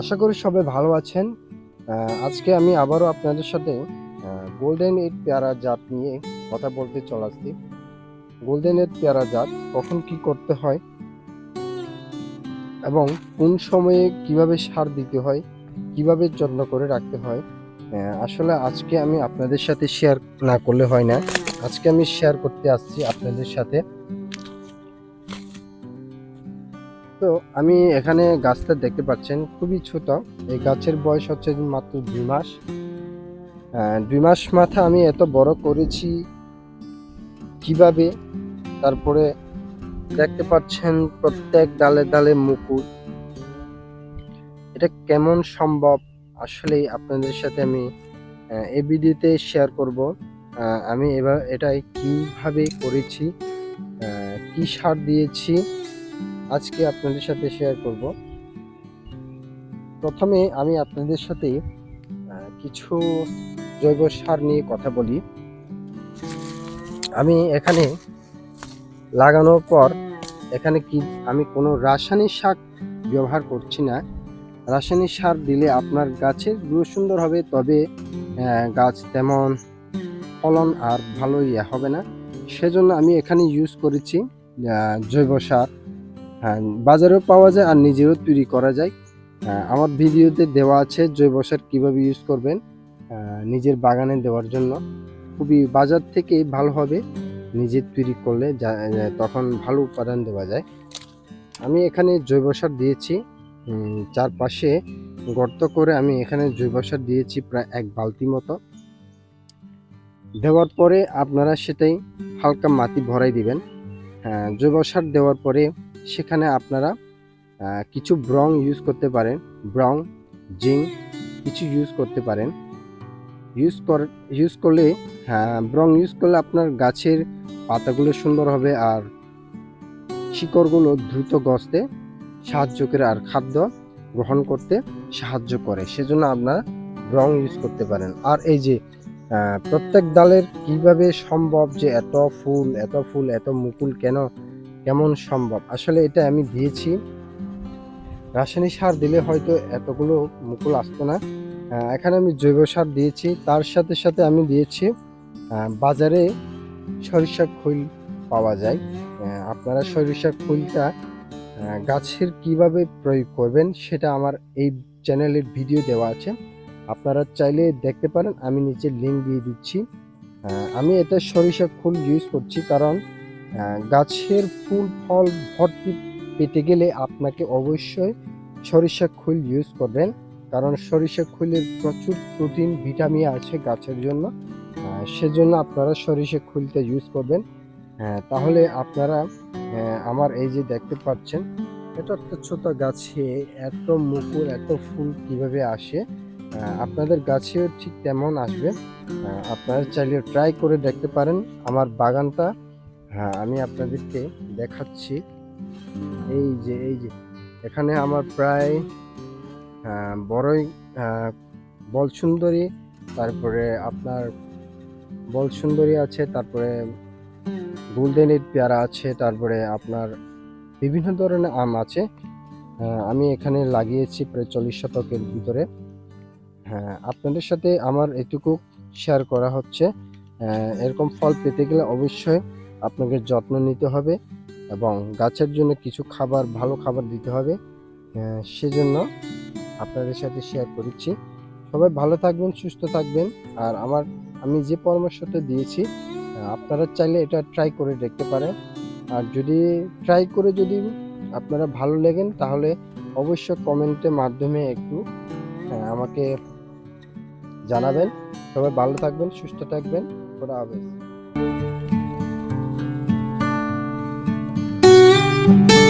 আশা করি সবাই ভালো আছেন। আজকে আমি আবারও আপনাদের সাথে গোল্ডেন এইট পেয়ারা জাত নিয়ে কথা বলতে চলাচ্ছি গোল্ডেন এইট পেয়ারা জাত, কখন কি করতে হয় এবং কোন সময়ে কীভাবে সার দিতে হয়, কীভাবে যত্ন করে রাখতে হয় আসলে আজকে আমি আপনাদের সাথে শেয়ার না করলে হয় না। আজকে আমি শেয়ার করতে আসছি আপনাদের সাথে। তো আমি এখানে গাছটা দেখতে পাচ্ছেন, খুবই ছোট। এই গাছের বয়স হচ্ছে মাত্র দুই মাস। দুই মাস মাথা আমি এত বড় করেছি কীভাবে? তারপরে দেখতে পাচ্ছেন প্রত্যেক ডালে ডালে মুকুট। এটা কেমন সম্ভব? আসলেই আপনাদের সাথে আমি এই ভিডিওতে শেয়ার করব। আমি এবার এটাই কীভাবে করেছি কি সার দিয়েছি আজকে আপনাদের সাথে শেয়ার করব। প্রথমে আমি আপনাদের সাথে কিছু জৈব সার নিয়ে কথা বলি। আমি এখানে লাগানোর পর, এখানে কি আমি কোনো রাসায়নিক সার ব্যবহার করছি না। রাসায়নিক সার দিলে আপনার গাছের গ্রো সুন্দর হবে, তবে গাছ তেমন ফলন আর ভালো ইয়ে হবে না। সেজন্য আমি এখানে ইউজ করেছি জৈব সার। হ্যাঁ বাজারেও পাওয়া যায় আর নিজেরও তৈরি করা যায়। আহ, আমার ভিডিওতে দেওয়া আছে জৈব সার কীভাবে ইউজ করবেন নিজের বাগানে দেওয়ার জন্য। খুবই বাজার থেকে ভালো হবে নিজে তৈরি করলে তখন ভালো উৎপাদন দেওয়া যায়। আমি এখানে জৈব সার দিয়েছি চারপাশে গর্ত করে আমি এখানে জৈব সার দিয়েছি প্রায় এক বালতি মতো। দেওয়ার পরে আপনারা সেটাই হালকা মাটি ভরাই দিবেন। হ্যাঁ, জৈব সার দেওয়ার পরে সেখানে আপনারা কিছু ব্রং ইউজ করতে পারেন। ব্রং, জিং, কিছু ইউজ করতে পারেন। ইউজ কর ইউজ করলে হ্যাঁ ব্রং ইউজ করলে আপনার গাছের পাতাগুলো সুন্দর হবে আর শিকড়গুলো দ্রুত গছতে সাহায্য করে আর খাদ্য গ্রহণ করতে সাহায্য করে। সেজন্য আপনারা ব্রং ইউজ করতে পারেন। আর এই যে প্রত্যেক ডালের কীভাবে সম্ভব যে এত ফুল এত ফুল, এত মুকুল কেন কেমন সম্ভব? আসলে এটা আমি দিয়েছি। রাসায়নিক সার দিলে হয়তো এতগুলো মুকুল আসতো না। এখানে আমি জৈব সার দিয়েছি। তার সাথে সাথে আমি দিয়েছি বাজারে সরিষা খৈল পাওয়া যায়। আপনারা সরিষা খৈলটা গাছের কীভাবে প্রয়োগ করবেন সেটা আমার এই চ্যানেলের ভিডিও দেওয়া আছে। আপনারা চাইলে দেখতে পারেন। আমি নিচে লিঙ্ক দিয়ে দিচ্ছি। আমি এটা সরিষা ফুল ইউজ করছি কারণ গাছের ফুল, ফল ভর্তি পেতে গেলে আপনাকে অবশ্যই সরিষা খৈল ইউজ করবেন। কারণ সরিষা খৈলের প্রচুর প্রোটিন, ভিটামিন আছে গাছের জন্য। সেজন্য আপনারা সরিষা খৈলটা ইউজ করবেন। তাহলে আপনারা আমার এই যে দেখতে পাচ্ছেন এটা একটা ছোট গাছে এত মুকুল, এত ফুল কীভাবে আসে আপনাদের গাছেও ঠিক তেমন আসবে। আপনারা চাইলে ট্রাই করে দেখতে পারেন। আমার বাগানটা হ্যাঁ আমি আপনাদেরকে দেখাচ্ছি। এই যে এই যে এখানে আমার প্রায় আহ, বড়ই আহ, বল সুন্দরী তারপরে আপনার বল সুন্দরী আছে তারপরে গোল্ডেন এইট পেয়ারা আছে তারপরে আপনার বিভিন্ন ধরনের আম আছে। আহ, আমি এখানে লাগিয়েছি প্রায় চল্লিশ শতকের ভিতরে। হ্যাঁ আপনাদের সাথে আমার এটুকু শেয়ার করা হচ্ছে। এরকম ফল পেতে গেলে অবশ্যই আপনাকে যত্ন নিতে হবে এবং গাছের জন্য কিছু খাবার, ভালো খাবার দিতে হবে। সেজন্য আপনাদের সাথে শেয়ার করেছি। সবাই ভালো থাকবেন, সুস্থ থাকবেন। আর আমার, আমি যে পরামর্শটা দিয়েছি আপনারা চাইলে এটা ট্রাই করে দেখতে পারেন। আর যদি ট্রাই করে যদি আপনারা ভালো লেগেন, তাহলে অবশ্য কমেন্টের মাধ্যমে একটু আমাকে জানাবেন। সবাই ভালো থাকবেন, সুস্থ থাকবেন। খোদা হাফেজ। Música